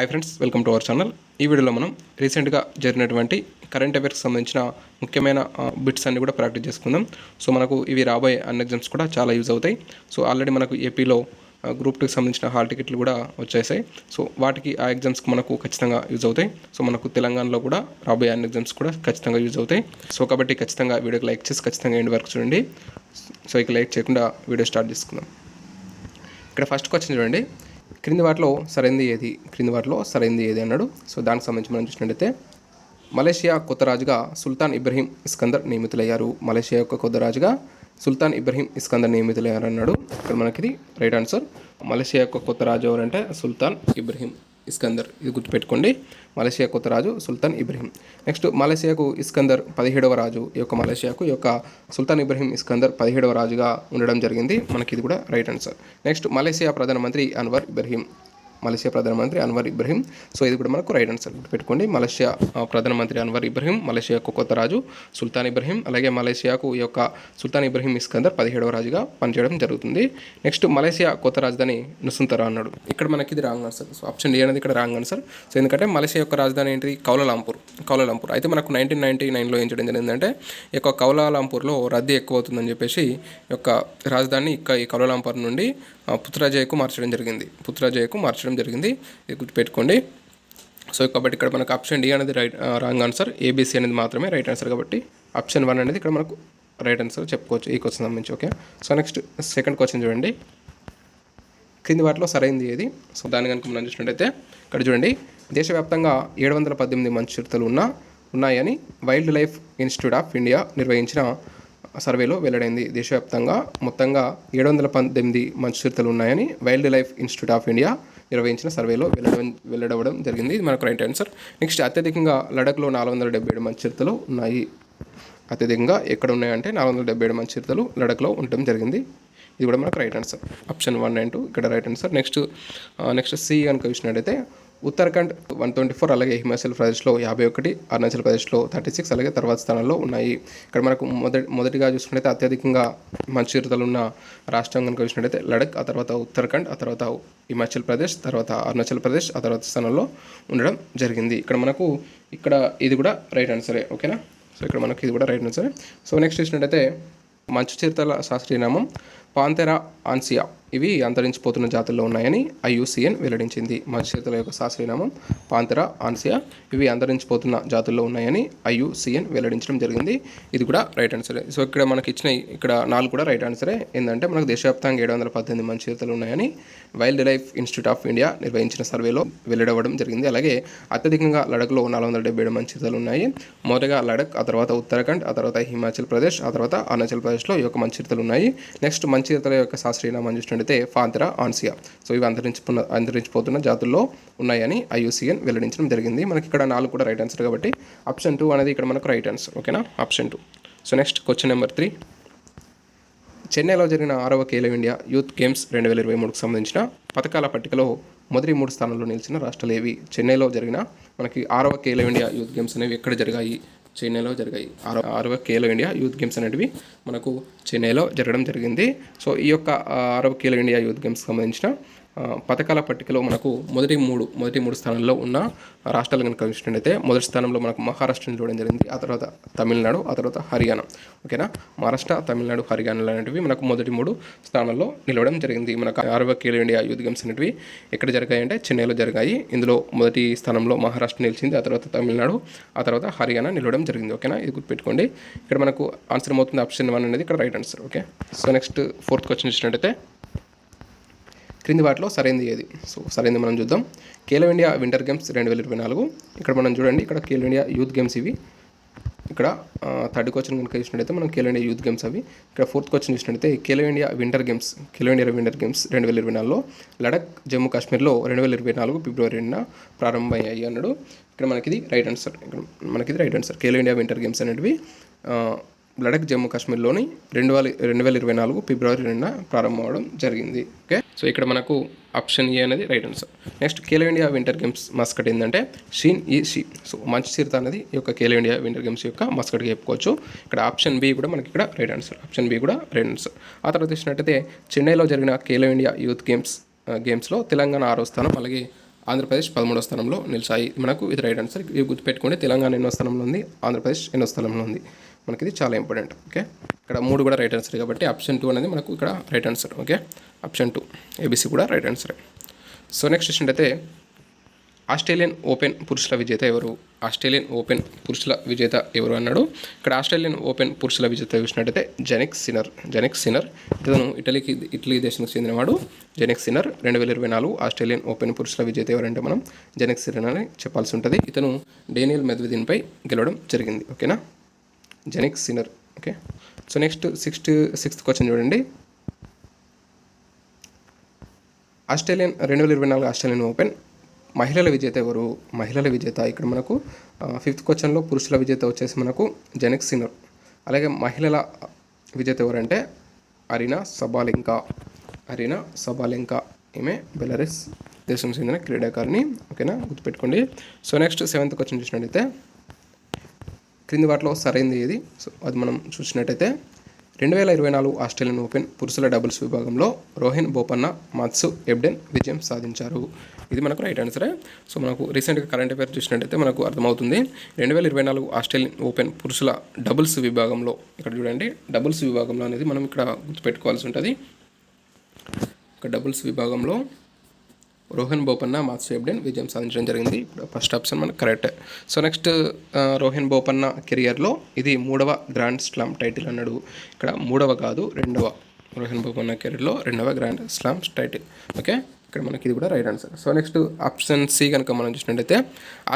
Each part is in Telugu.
Hi friends welcome to our channel ఈ వీడియోలో మనం రీసెంట్గా జరిగినటువంటి కరెంట్ అఫైర్స్కి సంబంధించిన ముఖ్యమైన బిట్స్ అన్ని కూడా ప్రాక్టీస్ చేసుకుందాం. సో మనకు ఇవి రాబోయే అన్ని ఎగ్జామ్స్ కూడా చాలా యూజ్ అవుతాయి. సో ఆల్రెడీ మనకు ఏపీలో గ్రూప్ టూకి సంబంధించిన హాల్ టికెట్లు కూడా వచ్చేసాయి. సో వాటికి ఆ ఎగ్జామ్స్కి మనకు ఖచ్చితంగా యూజ్ అవుతాయి. సో మనకు తెలంగాణలో కూడా రాబోయే అన్ని ఎగ్జామ్స్ కూడా ఖచ్చితంగా యూజ్ అవుతాయి. సో కాబట్టి ఖచ్చితంగా వీడియోకి లైక్ చేసి ఖచ్చితంగా ఎండ్ వరకు చూడండి. సో ఇక లైక్ చేయకుండా వీడియో స్టార్ట్ చేసుకుందాం. ఇక్కడ ఫస్ట్ క్వశ్చన్ చూడండి. క్రింది వాటిలో సరైంది ఏది? క్రింది వాటిలో సరైంది ఏది అన్నాడు. సో దానికి సంబంధించి మనం చూసినట్టయితే మలేషియా కొత్త రాజుగా సుల్తాన్ ఇబ్రహీం ఇస్కందర్ నియమితులయ్యారు. మలేషియా యొక్క కొత్త రాజుగా సుల్తాన్ ఇబ్రహీం ఇస్కందర్ నియమితులయ్యారు అన్నాడు ఇక్కడ మనకి ఇది రైట్ ఆన్సర్. మలేషియా యొక్క కొత్త రాజు ఎవరంటే సుల్తాన్ ఇబ్రహీం. ఇస్కందర్ ఇది గుర్తుపెట్టుకోండి. మలేషియా కొత్త రాజు సుల్తాన్ ఇబ్రహీం. నెక్స్ట్ మలేషియాకు ఇస్కందర్ పదిహేడవ రాజు ఈ యొక్క మలేషియాకు ఈ యొక్క సుల్తాన్ ఇబ్రహీం ఇస్కందర్ పదిహేడవ రాజుగా ఉండడం జరిగింది. మనకి ఇది కూడా రైట్ ఆన్సర్. నెక్స్ట్ మలేషియా ప్రధానమంత్రి అన్వర్ ఇబ్రహీం. మలేషియా ప్రధానమంత్రి అన్వర్ ఇబ్రహీం. సో ఇది కూడా మనకు రైట్ ఆన్సర్ పెట్టుకోండి మలేషియా ప్రధానమంత్రి అన్వర్ ఇబ్రహీం మలేషియాకు కొత్త రాజు సుల్తాన్ ఇబ్రహీం. అలాగే మలేషియాకు ఈ యొక్క సుల్తాన్ ఇబ్రహీం ఇస్కందర్ పదిహేడవ రాజుగా పనిచేయడం జరుగుతుంది. నెక్స్ట్ మలేషియా కొత్త రాజధాని నుసుంతరా అన్నాడు. ఇక్కడ మనకి ఇది wrong answer. So option D అనేది ఇక్కడ రాంగ్ ఆన్సర్. సో ఎందుకంటే మలేషియా యొక్క రాజధాని ఏంటి? Kuala Lumpur Kuala Lumpur. అయితే మనకు నైన్టీన్ నైన్టీ నైన్లో ఏం చేయడం జరిగిందంటే ఈ యొక్క కౌలాలంపూర్లో రద్దీ ఎక్కువ అవుతుందని చెప్పేసి యొక్క రాజధాని ఇక్క ఈ కౌలాలంపూర్ నుండి పుత్రాజయకు మార్చడం జరిగింది. పుత్రాజయకు మార్చడం జరిగింది. ఇది గుర్తుపెట్టుకోండి. సో కాబట్టి ఇక్కడ మనకు ఆప్షన్ డి అనేది రైట్ రాంగ్ ఆన్సర్. ఏబీసీ అనేది మాత్రమే రైట్ ఆన్సర్ కాబట్టి ఆప్షన్ వన్ అనేది ఇక్కడ మనకు రైట్ ఆన్సర్ చెప్పుకోవచ్చు ఈ క్వశ్చన్ సంబంధించి okay? So next second question చూడండి. క్రింది వాటిలో సరైంది ఏది? సో దాని కనుక మనం చూసినట్టయితే ఇక్కడ చూడండి. దేశవ్యాప్తంగా ఏడు వందల పద్దెనిమిది మంచిర్తలు చిరుతలు ఉన్న ఉన్నాయని wild life institute of India నిర్వహించిన సర్వేలో వెల్లడైంది. దేశవ్యాప్తంగా మొత్తంగా ఏడు వందల పద్దెనిమిది మంచిర్తలు చిరుతలు ఉన్నాయని wild life institute of India నిర్వహించిన సర్వేలో వెల్లడం వెల్లడవడం జరిగింది. ఇది మనకు రైట్ ఆన్సర్. నెక్స్ట్ అత్యధికంగా లడఖ్లో నాలుగు వందల డెబ్బై ఏడు మంచిర్తలు ఉన్నాయి. అత్యధికంగా ఎక్కడ ఉన్నాయంటే నాలుగు వందల డెబ్బై ఏడు మంచి చిరుతలు లడఖ్లో ఉండటం జరిగింది. ఇది కూడా మనకు right answer. Option one and two ఇక్కడ right answer. Next next C కనుక చూసినట్టయితే ఉత్తరాఖండ్ వన్ ట్వంటీ ఫోర్ అలాగే హిమాచల్ ప్రదేశ్లో యాభై ఒకటి అరుణాచల్ ప్రదేశ్లో థర్టీ సిక్స్ అలాగే తర్వాత స్థానంలో ఉన్నాయి. ఇక్కడ మనకు మొదటి మొదటిగా చూసినట్టయితే అత్యధికంగా మంచు చిరుతలు ఉన్న రాష్ట్రం కనుక చూసినట్టయితే లడక్ ఆ తర్వాత ఉత్తరాఖండ్ ఆ తర్వాత హిమాచల్ ప్రదేశ్ తర్వాత అరుణాచల్ ప్రదేశ్ ఆ తర్వాత స్థానంలో ఉండడం జరిగింది. ఇక్కడ మనకు ఇక్కడ ఇది కూడా రైట్ ఆన్సరే ఓకేనా? సో ఇక్కడ మనకి ఇది కూడా రైట్ ఆన్సరే సో నెక్స్ట్ చూసినట్టయితే మంచు చిరుతల శాస్త్రీయనామం పాంతెరా ఆన్సియా. ఇవి అంతరించిపోతున్న జాతుల్లో ఉన్నాయని ఐయుసిఎన్ వెల్లడించింది. మంచు యొక్క శాస్త్రీయనామం పాంతర ఆన్సియా. ఇవి అంతరించిపోతున్న జాతుల్లో ఉన్నాయని ఐయుసిఎన్ వెల్లడించడం జరిగింది. ఇది కూడా రైట్ ఆన్సరే సో ఇక్కడ మనకి ఇచ్చిన ఇక్కడ నాలుగు కూడా రైట్ ఆన్సరే ఏంటంటే మనకు దేశవ్యాప్తంగా ఏడు వందల పద్దెనిమిది మంచు ఉన్నాయని wild life institute of India నిర్వహించిన సర్వేలో వెల్లడవడం జరిగింది. అలాగే అత్యధికంగా లడఖ్లో నాలుగు వందల డెబ్బై ఏడు మంచి ఉన్నాయి. మొదటగా లడక్ ఆ తర్వాత ఉత్తరాఖండ్ ఆ తర్వాత హిమాచల్ ప్రదేశ్ ఆ తర్వాత అరుణాచల్ ప్రదేశ్లో ఈ యొక్క మంచి ఉన్నాయి. నెక్స్ట్ మంచి చిరుతల యొక్క శాస్త్రీయనామం చూసినట్టయితే ఫాంతిరా ఆన్సియా. సో ఇవి అంతరించిపోతున్న అంతరించిపోతున్న జాతుల్లో ఉన్నాయని ఐయుసిఎన్ వెల్లడించడం జరిగింది. మనకి ఇక్కడ నాలుగు కూడా రైట్ ఆన్సర్ కాబట్టి ఆప్షన్ టూ అనేది ఇక్కడ మనకు రైట్ ఆన్సర్ ఓకేనా? Option two. So next question number three. చెన్నైలో జరిగిన ఆరవ ఖేలో ఇండియా యూత్ గేమ్స్ రెండు వేల ఇరవై మూడుకు సంబంధించిన పథకాల పట్టికలో మొదటి మూడు స్థానంలో నిలిచిన రాష్ట్రాలు ఏవి? చెన్నైలో జరిగిన మనకి ఆరవ ఖేలో ఇండియా యూత్ గేమ్స్ అనేవి ఎక్కడ జరిగాయి? చెన్నైలో జరిగాయి. ఆరవ ఆరవ కేలో ఇండియా యూత్ గేమ్స్ అనేటివి మనకు చెన్నైలో జరగడం జరిగింది. సో ఈ యొక్క ఆరవ ఖేలో ఇండియా యూత్ గేమ్స్ సంబంధించిన పథకాల పట్టికలో మనకు మొదటి మూడు మొదటి మూడు స్థానంలో ఉన్న రాష్ట్రాలు కనుక చూసినట్టయితే మొదటి స్థానంలో మనకు మహారాష్ట్రని నిలవడం జరిగింది. ఆ తర్వాత తమిళనాడు ఆ తర్వాత హర్యానా. ఓకేనా? మహారాష్ట్ర తమిళనాడు హర్యానాలు అనేటివి మనకు మొదటి మూడు స్థానాల్లో నిలవడం జరిగింది. మనకు ఆరవ కేలో ఇండియా యూత్ గేమ్స్ అనేటివి ఎక్కడ జరిగాయి అంటే చెన్నైలో జరిగాయి. ఇందులో మొదటి స్థానంలో మహారాష్ట్ర నిలిచింది ఆ తర్వాత తమిళనాడు ఆ తర్వాత హర్యానా నిలవడం జరిగింది. ఓకేనా? ఇది గుర్తుపెట్టుకోండి. ఇక్కడ మనకు ఆన్సర్ అవుతుంది ఆప్షన్ వన్ అనేది ఇక్కడ right answer. Okay? So next fourth question చూసినట్టయితే క్రింది వాటిలో సరైనది ఏది? సో సరైనది మనం చూద్దాం. ఖేలో ఇండియా వింటర్ గేమ్స్ రెండు వేల ఇరవై నాలుగు. ఇక్కడ మనం చూడండి ఇక్కడ ఖేలో ఇండియా యూత్ గేమ్స్ ఇవి. ఇక్కడ థర్డ్ క్వశ్చన్ కనుక చూసినట్టయితే మనం ఖేలో ఇండియా యూత్ గేమ్స్ అవి. ఇక్కడ ఫోర్త్ క్వశ్చన్ చూసినట్టయితే Khelo India winter games Khelo India winter games రెండు వేల ఇరవై నాలుగులో. లడఖ్ జమ్మూ కాశ్మీర్లో రెండు వేల ఇరవై నాలుగు ఫిబ్రవరి రెండున ప్రారంభమయ్యాయి అన్నాడు. ఇక్కడ మనకిది రైట్ ఆన్సర్ ఇక్కడ మనకిది right answer Khelo India winter games అనేటివి లడక్ జమ్మూ కాశ్మీర్లోని రెండు వేల రెండు వేల ఇరవై నాలుగు ఫిబ్రవరి రెండున ప్రారంభం అవడం జరిగింది. ఓకే? సో ఇక్కడ మనకు ఆప్షన్ ఏ అనేది right answer. Next Khelo India winter games mascot ఏంటంటే షీన్ ఈ షీ. సో మంచి చిరుత అనేది ఈ యొక్క ఖేలో ఇండియా వింటర్ గేమ్స్ యొక్క మస్కట్గా చెప్పుకోవచ్చు. ఇక్కడ ఆప్షన్ బి కూడా మనకి ఇక్కడ రైట్ ఆన్సర్. ఆప్షన్ బి కూడా రైట్ ఆన్సర్. ఆ తర్వాత చూసినట్టయితే చెన్నైలో జరిగిన ఖేలో ఇండియా యూత్ గేమ్స్ గేమ్స్లో తెలంగాణ ఆరో స్థానం అలాగే ఆంధ్రప్రదేశ్ పదమూడో స్థానంలో నిలిచాయి. మనకు ఇది రైట్ ఆన్సర్. ఇది గుర్తుపెట్టుకోండి తెలంగాణ ఎన్నో స్థానంలో ఉంది ఆంధ్రప్రదేశ్ ఎన్నో స్థానంలో ఉంది. మనకి ఇది చాలా ఇంపార్టెంట్ ఓకే? ఇక్కడ మూడు కూడా రైట్ ఆన్సర్ కాబట్టి ఆప్షన్ టూ అనేది మనకు ఇక్కడ right answer okay? Option two ABC కూడా right answer so next question అయితే ఆస్ట్రేలియన్ ఓపెన్ పురుషుల విజేత ఎవరు? ఆస్ట్రేలియన్ ఓపెన్ పురుషుల విజేత ఎవరు అన్నాడు? ఇక్కడ ఆస్ట్రేలియన్ ఓపెన్ పురుషుల విజేత చూసినట్టయితే జెనిక్ సినర్ జెనిక్ సినర్ ఇతను ఇటలీకి ఇటలీ దేశానికి చెందినవాడు. జెనిక్ సినర్ రెండు వేల ఇరవై నాలుగు ఆస్ట్రేలియన్ ఓపెన్ పురుషుల విజేత ఎవరంటే మనం జెనిక్ సినర్ అని చెప్పాల్సి ఉంటుంది. ఇతను డేనియల్ మెద్విదిన్పై గెలవడం జరిగింది ఓకేనా? Jannik Sinner okay so next sixth sixth question చూడండి. ఆస్ట్రేలియన్ రెండు వేల ఇరవై నాలుగు ఆస్ట్రేలియన్ ఓపెన్ మహిళల విజేత ఎవరు? మహిళల విజేత ఇక్కడ మనకు ఫిఫ్త్ క్వశ్చన్లో పురుషుల విజేత వచ్చేసి మనకు జెనిక్ సినర్ అలాగే మహిళల విజేత ఎవరంటే అరీనా సబాలింకా. అరీనా సబాలింకా ఈమె బెలరిస్ దేశం చెందిన క్రీడాకారిణి ఓకేనా? గుర్తుపెట్టుకోండి. సో నెక్స్ట్ సెవెంత్ క్వశ్చన్ చూసినట్టయితే క్రింది వాటిలో సరైనది ఏది? సో అది మనం చూసినట్టయితే రెండు వేల ఇరవై నాలుగు ఆస్ట్రేలియన్ ఓపెన్ పురుషుల డబుల్స్ విభాగంలో రోహిన్ బోపన్న మత్సు ఎబ్డెన్ విజయం సాధించారు. ఇది మనకు రైట్ ఆన్సరే. సో మనకు రీసెంట్గా కరెంట్ అఫేర్ చూసినట్టయితే మనకు అర్థమవుతుంది. రెండు వేల ఇరవై నాలుగు ఆస్ట్రేలియన్ ఓపెన్ పురుషుల డబుల్స్ విభాగంలో ఇక్కడ చూడండి డబుల్స్ విభాగంలో అనేది మనం ఇక్కడ గుర్తుపెట్టుకోవాల్సి ఉంటుంది. ఇక్కడ డబుల్స్ విభాగంలో రోహన్ బోపన్న మాత్సు ఎబ్డెన్ విజయం సాధించడం జరిగింది. ఇప్పుడు ఫస్ట్ ఆప్షన్ మనకు correct. So next Rohan Bopanna కెరియర్లో ఇది మూడవ గ్రాండ్ స్లామ్ టైటిల్ అన్నాడు. ఇక్కడ మూడవ కాదు రెండవ రోహన్ బోపన్న కెరియర్లో రెండవ గ్రాండ్ స్లామ్ టైటిల్. ఓకే? ఇక్కడ మనకి ఇది కూడా right answer. So next option C కనుక మనం చూసినట్టయితే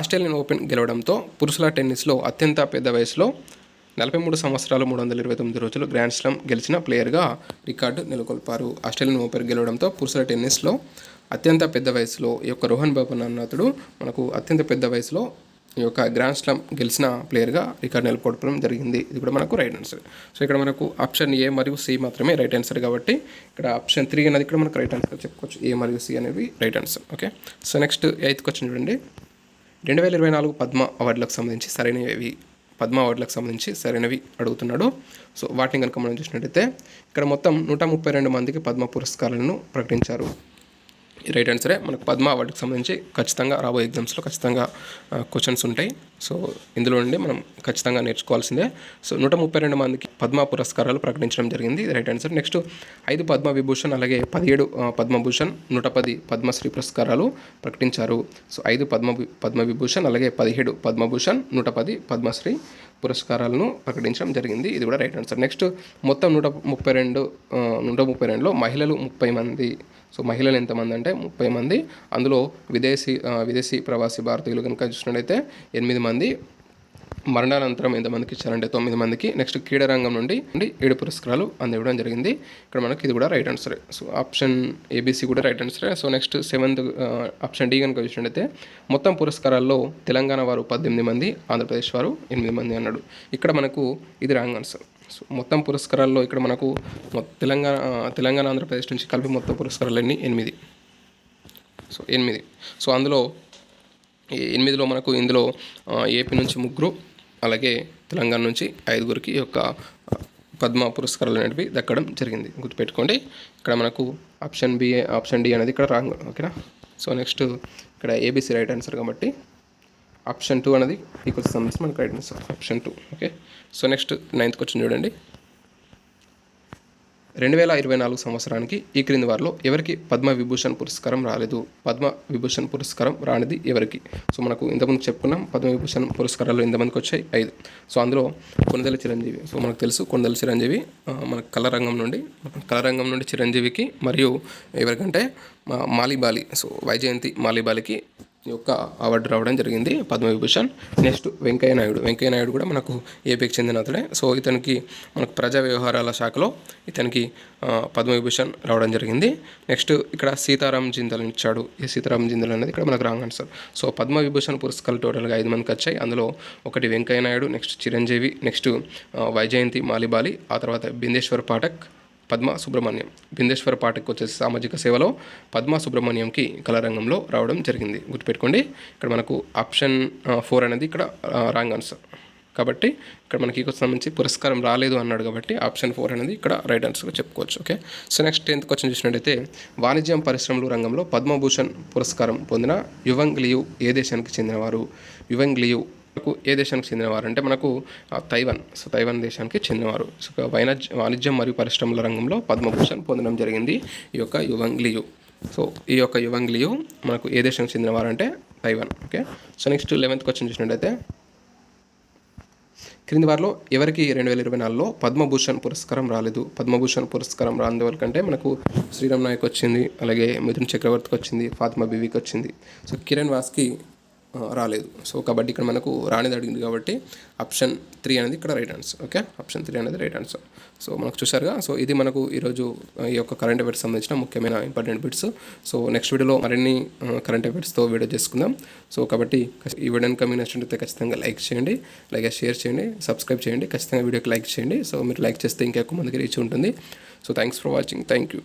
ఆస్ట్రేలియన్ ఓపెన్ గెలవడంతో పురుషుల టెన్నిస్లో అత్యంత పెద్ద వయసులో నలభై మూడు సంవత్సరాలు మూడు వందల ఇరవై తొమ్మిది రోజులు గ్రాండ్ స్లామ్ గెలిచిన ప్లేయర్గా రికార్డు నెలకొల్పారు. ఆస్ట్రేలియన్ ఓపెన్ గెలవడంతో పురుషుల టెన్నిస్లో అత్యంత పెద్ద వయసులో ఈ యొక్క రోహన్ బాబన్ అన్న మనకు అత్యంత పెద్ద వయసులో ఈ యొక్క గ్రాండ్ స్లామ్ గెలిచిన ప్లేయర్గా రికార్డు నెలకొల్పడం జరిగింది. ఇది కూడా మనకు రైట్ ఆన్సర్ సో ఇక్కడ మనకు ఆప్షన్ ఏ మరియు సి మాత్రమే రైట్ ఆన్సర్ కాబట్టి ఇక్కడ ఆప్షన్ త్రీ అనేది ఇక్కడ మనకు రైట్ ఆన్సర్ చెప్పుకోవచ్చు. ఏ మరియు సి అనేవి right answer okay so next eighth question చూడండి. రెండు వేల ఇరవై నాలుగు పద్మ అవార్డులకు సంబంధించి సరైనవి పద్మ అవార్డులకు సంబంధించి సరైనవి అడుగుతున్నాడు. సో వాటిని కనుక మనం చూసినట్టయితే ఇక్కడ మొత్తం నూట ముప్పై రెండు మందికి పద్మ పురస్కారాలను ప్రకటించారు. రైట్ ఆన్సరే మనకు పద్మ అవార్డుకి సంబంధించి ఖచ్చితంగా రాబోయే ఎగ్జామ్స్లో ఖచ్చితంగా క్వశ్చన్స్ ఉంటాయి. సో ఇందులో నుండి మనం ఖచ్చితంగా నేర్చుకోవాల్సిందే. సో నూట ముప్పై రెండు మందికి పద్మ పురస్కారాలు ప్రకటించడం జరిగింది. రైట్ ఆన్సర్ నెక్స్ట్ ఐదు పద్మ విభూషణ్ అలాగే పదిహేడు పద్మభూషణ్ నూట పది పద్మశ్రీ పురస్కారాలు ప్రకటించారు. సో ఐదు పద్మ పద్మ విభూషణ్ అలాగే పదిహేడు పద్మభూషణ్ నూట పది పద్మశ్రీ పురస్కారాలను ప్రకటించడం జరిగింది. ఇది కూడా రైట్ ఆన్సర్. నెక్స్ట్ మొత్తం నూట ముప్పై రెండు నూట ముప్పై రెండులో మహిళలు ముప్పై మంది. సో మహిళలు ఎంతమంది అంటే ముప్పై మంది. అందులో విదేశీ విదేశీ ప్రవాసీ భారతీయులు కనుక చూసినట్లయితే ఎనిమిది మంది. మరణానంతరం ఎంతమందికి ఇచ్చారంటే తొమ్మిది మందికి నెక్స్ట్ క్రీడారంగం నుండి ఏడు పురస్కారాలు అందివ్వడం జరిగింది. ఇక్కడ మనకి ఇది కూడా right answer so option ABC కూడా right answer so next seventh option D కనుక చూసినట్టయితే మొత్తం పురస్కారాల్లో తెలంగాణ వారు పద్దెనిమిది మంది ఆంధ్రప్రదేశ్ వారు ఎనిమిది మంది అన్నాడు. ఇక్కడ మనకు ఇది రాంగ్ ఆన్సర్ సో మొత్తం పురస్కారాల్లో ఇక్కడ మనకు తెలంగాణ తెలంగాణ ఆంధ్రప్రదేశ్ నుంచి కలిపి మొత్తం పురస్కారాలన్నీ ఎనిమిది. సో ఎనిమిది. సో అందులో ఎనిమిదిలో మనకు ఇందులో ఏపీ నుంచి ముగ్గురు అలాగే తెలంగాణ నుంచి ఐదుగురికి ఈ యొక్క పద్మ పురస్కారాలు అనేటివి దక్కడం జరిగింది. గుర్తుపెట్టుకోండి ఇక్కడ మనకు ఆప్షన్ బి ఆప్షన్ డి అనేది ఇక్కడ రాంగ్ ఓకేనా? సో నెక్స్ట్ ఇక్కడ ఏబీసీ రైట్ ఆన్సర్ కాబట్టి ఆప్షన్ టూ అనేది ఈ సంబంధించి మనకు right answer option two okay? So next ninth question చూడండి. రెండు వేల ఇరవై నాలుగు సంవత్సరానికి ఈ క్రింది వారిలో ఎవరికి పద్మ విభూషణ్ పురస్కారం రాలేదు? పద్మ విభూషణ్ పురస్కారం రానిది ఎవరికి? సో మనకు ఇంతకుముందు చెప్పుకున్నాం పద్మ విభూషణ్ పురస్కారాలు ఎంతమందికి వచ్చాయి? ఐదు. సో అందులో కొనదల చిరంజీవి సో మనకు తెలుసు కొనదల చిరంజీవి మన కళారంగం నుండి కళారంగం నుండి చిరంజీవికి మరియు ఎవరికంటే మాలిబాలి సో వైజయంతి మాలిబాలికి యొక్క అవార్డు రావడం జరిగింది పద్మవిభూషణ్. నెక్స్ట్ వెంకయ్య నాయుడు. వెంకయ్య నాయుడు కూడా మనకు ఏపీకి చెందిన అతడే. సో ఇతనికి మనకు ప్రజా వ్యవహారాల శాఖలో ఇతనికి పద్మవిభూషణ్ రావడం జరిగింది. నెక్స్ట్ ఇక్కడ సీతారాం జిందల్ ఇచ్చాడు. ఈ సీతారాం జిందల్ అనేది ఇక్కడ మనకు రాంగ్ ఆన్సర్. సో పద్మవిభూషణ్ పురస్కారాలు టోటల్గా ఐదు మందికి వచ్చాయి. అందులో ఒకటి వెంకయ్య నాయుడు నెక్స్ట్ చిరంజీవి నెక్స్ట్ వైజయంతి మాలిబాలి ఆ తర్వాత బిందేశ్వర్ పాఠక్ పద్మ సుబ్రహ్మణ్యం బిందేశ్వర పాఠక్ వచ్చేసి సామాజిక సేవలో పద్మ సుబ్రహ్మణ్యంకి కళారంగంలో రావడం జరిగింది. గుర్తుపెట్టుకోండి ఇక్కడ మనకు ఆప్షన్ ఫోర్ అనేది ఇక్కడ రాంగ్ ఆన్సర్. కాబట్టి ఇక్కడ మనకి ఈకోకి సంబంధించి పురస్కారం రాలేదు అన్నాడు కాబట్టి ఆప్షన్ ఫోర్ అనేది ఇక్కడ రైట్ ఆన్సర్గా చెప్పుకోవచ్చు. Okay? So next tenth question చూసినట్టయితే వాణిజ్యం పరిశ్రమలు రంగంలో పద్మభూషణ్ పురస్కారం పొందిన యువంగ్ లియు ఏ దేశానికి చెందినవారు? యువంగ్ లియు మనకు ఏ దేశానికి చెందినవారు? అంటే మనకు తైవాన్. సో తైవాన్ దేశానికి చెందినవారు. సో వైనజ్ వాణిజ్యం మరియు పరిశ్రమల రంగంలో పద్మభూషణ్ పొందడం జరిగింది ఈ యొక్క యువంగ్ లియు సో ఈ యొక్క యువంగ్ లియు మనకు ఏ దేశానికి చెందినవారు అంటే Taiwan. Okay? So next eleventh question చూసినట్టయితే క్రింది వారిలో ఎవరికి రెండు వేల ఇరవై నాలుగులో పద్మభూషణ్ పురస్కారం రాలేదు? పద్మభూషణ్ పురస్కారం రాని కంటే మనకు శ్రీరామ్ నాయక్ వచ్చింది అలాగే మిథున్ చక్రవర్తికి వచ్చింది ఫాతిమా బీవీకి వచ్చింది. సో కిరణ్ వాస్కి రాలేదు. సో కాబట్టి ఇక్కడ మనకు రానిది అడిగింది కాబట్టి ఆప్షన్ త్రీ అనేది ఇక్కడ right answer okay? Option three అనేది రైట్ ఆన్సర్. సో మనకు చూసారుగా సో ఇది మనకు ఈరోజు ఈ యొక్క కరెంట్ అఫేర్స్ సంబంధించిన ముఖ్యమైన ఇంపార్టెంట్ బిట్స్. సో నెక్స్ట్ వీడియోలో మరిన్ని కరెంట్ అఫేర్స్తో వీడియో చేసుకుందాం. సో కాబట్టి ఈ వీడియోని కమ్యూన్ నచ్చినట్లయితే ఖచ్చితంగా లైక్ చేయండి. అలాగే షేర్ చేయండి. సబ్స్క్రైబ్ చేయండి. ఖచ్చితంగా వీడియోకి లైక్ చేయండి. సో మీరు లైక్ చేస్తే ఇంకా ఎక్కువ మందికి రీచ్ ఉంటుంది. So thanks for watching. Thank you.